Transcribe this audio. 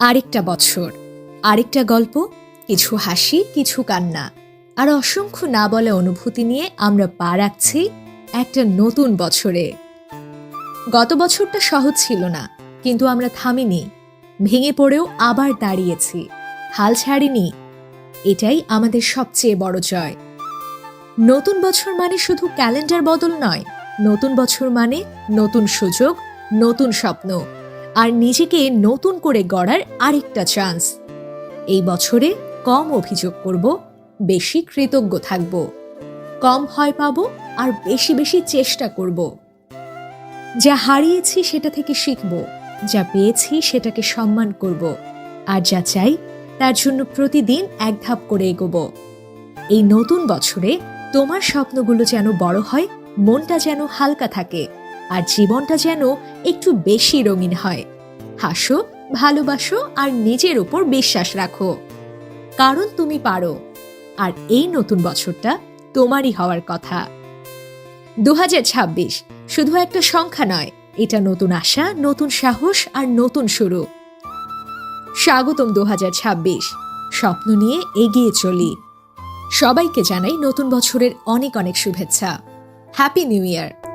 আরেকটা বছর, আরেকটা গল্প, কিছু হাসি, কিছু কান্না। আর অসংখ্য না বলে অনুভূতি নিয়ে আমরা পা রাখছি একটা নতুন বছরে। গত বছরটা সহজ ছিল না, কিন্তু আমরা থামিনি, ভেঙে পড়েও আবার দাঁড়িয়েছি, হাল ছাড়িনি। এটাই আমাদের সবচেয়ে বড় জয়। নতুন বছর মানে শুধু ক্যালেন্ডার বদল নয়, নতুন বছর মানে নতুন সুযোগ, নতুন স্বপ্ন। আর নিজেকে নতুন করে গড়ার আরেকটা চান্স এই বছরে কম অভিযোগ করব, বেশি কৃতজ্ঞ থাকব। কম ভয় পাবো আর বেশি বেশি চেষ্টা করব। যা হারিয়েছি সেটা থেকে শিখব, যা পেয়েছি সেটাকে সম্মান করব, আর যা চাই তার জন্য প্রতিদিন এক ধাপ করে এগোবো। এই নতুন বছরে তোমার স্বপ্নগুলো যেন বড় হয়, মনটা যেন হালকা থাকে। আর জীবনটা যেন একটু বেশি রঙিন হয়। হাসো, ভালোবাসো আর নিজের উপর বিশ্বাস রাখো। কারণ তুমি পারো। আর এই নতুন বছরটা তোমারই হওয়ার কথা। দু হাজার ছাব্বিশ শুধু একটা সংখ্যা নয়, এটা নতুন আশা, নতুন সাহস আর নতুন শুরু। স্বাগতম দু হাজার ছাব্বিশ, স্বপ্ন নিয়ে এগিয়ে চলি। সবাইকে জানাই নতুন বছরের অনেক অনেক শুভেচ্ছা। Happy new year.